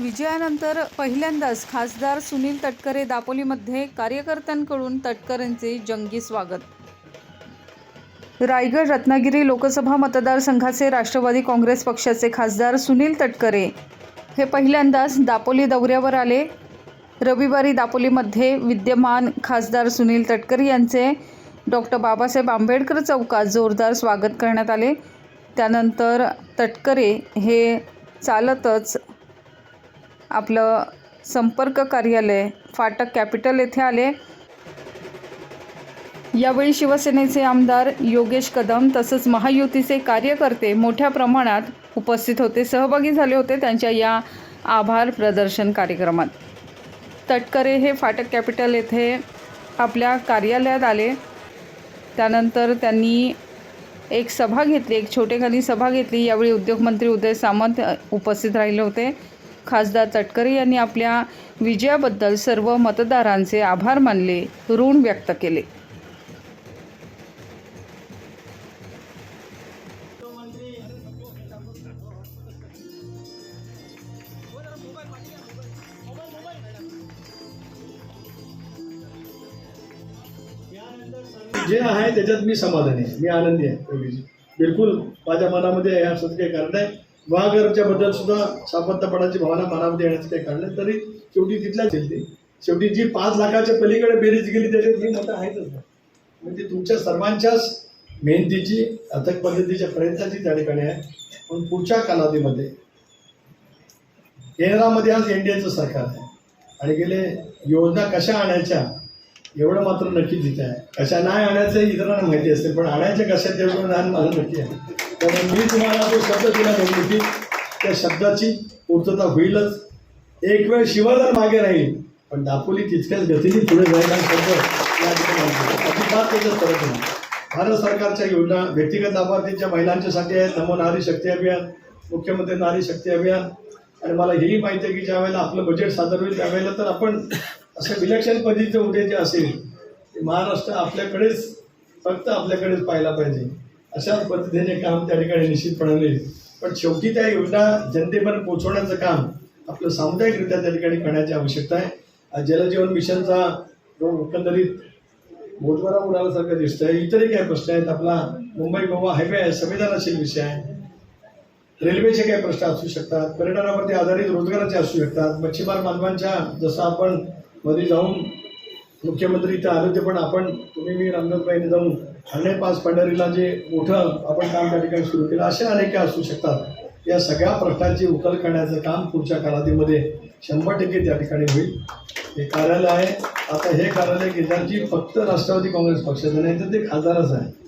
विजयानंतर पहिल्यांदाच खासदार सुनील तटकरे दापोलीमध्ये कार्यकर्त्यांकडून तटकरेंचे जंगी स्वागत. रायगड रत्नागिरी लोकसभा मतदारसंघाचे राष्ट्रवादी काँग्रेस पक्षाचे खासदार सुनील तटकरे हे पहिल्यांदाच दापोली दौऱ्यावर आले. रविवारी दापोलीमध्ये विद्यमान खासदार सुनील तटकरे यांचे डॉक्टर बाबासाहेब आंबेडकर चौकात जोरदार स्वागत करण्यात आले. त्यानंतर तटकरे हे चालतच आपलं संपर्क कार्यालय फाटक कॅपिटल येथे आले. यावेळी शिवसेनेचे आमदार योगेश कदम तसंच महायुतीचे कार्यकर्ते मोठ्या प्रमाणात उपस्थित होते. सहभागी झाले होते त्यांच्या या आभार प्रदर्शन कार्यक्रमात. तटकरे हे फाटक कॅपिटल येथे आपल्या कार्यालयात आले. त्यानंतर त्यांनी एक सभा घेतली एक छोटेखानी सभा घेतली. यावेळी उद्योगमंत्री उदय सामंत उपस्थित राहिले होते. खासदार तटकरे यांनी आपल्या विजयाबद्दल सर्व मतदारांचे आभार मानले ऋण व्यक्त केले. जे आहे त्याच्यात मी समाधानी आहे. मी आनंदी आहे. बिलकुल माझ्या मनामध्ये या असं काही कारण नाही महागरच्या बद्दल सुद्धा सापत्तपणाची भावना मनामध्ये येण्याचं काही कारण नाही. तरी शेवटी तिथल्याच ते. शेवटी जी पाच लाखाच्या पलीकडे बेरीज गेली त्याच्यात ही मतं आहेतच ना. म्हणजे तुमच्या सर्वांच्याच मेहनतीची अथक पद्धतीच्या प्रयत्नाची त्या ठिकाणी आहे. पण पुढच्या कालावधीमध्ये केंद्रामध्ये आज एनडीएचं सरकार आहे. आणि गेले योजना कशा आणायच्या एवढं मात्र नक्की तिथे आहे. कशा नाही आणायचं इतरांना माहिती असेल पण आणायचे कशा तेवढं ज्ञान मला नक्की आहे. त्यामुळे मी तुम्हाला जो शब्द दिला की त्या शब्दाची पूर्तता होईलच. एक वेळ शिवाधार मागे राहील पण दापोली तितक्याच गतीने पुढे जाईल हा शब्द या ठिकाणी अजिबात त्याच्यात फरक नाही. भारत सरकारच्या योजना व्यक्तिगत लाभार्थींच्या महिलांच्यासाठी आहेत. नमो नारी शक्ती अभियान मुख्यमंत्री नारी शक्ती अभियान. आणि मला हेही माहिती आहे की ज्या वेळेला आपलं बजेट सादर होईल त्यावेळेला तर आपण असं विलक्षण पद्धतीचं उद्या जे असेल ते महाराष्ट्र आपल्याकडेच फक्त आपल्याकडेच पाहायला पाहिजे. अशाच पद्धतीने काम त्या ठिकाणी निश्चितपणे होईल. पण शेवटी त्या योजना जनतेपर्यंत पोहोचवण्याचं काम आपलं सामुदायिकरित्या त्या ठिकाणी करण्याची आवश्यकता आहे. जलजीवन मिशनचा जो एकंदरीत बोजवारा उडाल्यासारखं दिसतंय इतरही काही प्रश्न आहेत. आपला मुंबई गोवा हायवे आहे संविधानाशील विषय आहे रेल्वेचे काही प्रश्न असू शकतात पर्यटनावरती आधारित रोजगाराचे असू शकतात. मच्छीमार बांधवांच्या जसं आपण मध्ये जाऊन मुख्यमंत्री इथं आले होते पण आपण तुम्ही मी रामदासबाईने जाऊन ठाणे पास पंढरीला जे मोठं आपण काम त्या ठिकाणी सुरू केलं असे अनेक असू शकतात. या सगळ्या प्रश्नांची उकल करण्याचं काम पुढच्या कालावधीमध्ये शंभर टक्के त्या ठिकाणी होईल. हे कार्यालय आहे. आता हे कार्यालय केंद्राची फक्त राष्ट्रवादी काँग्रेस पक्षाचं नाही तर ते खासदारच आहे.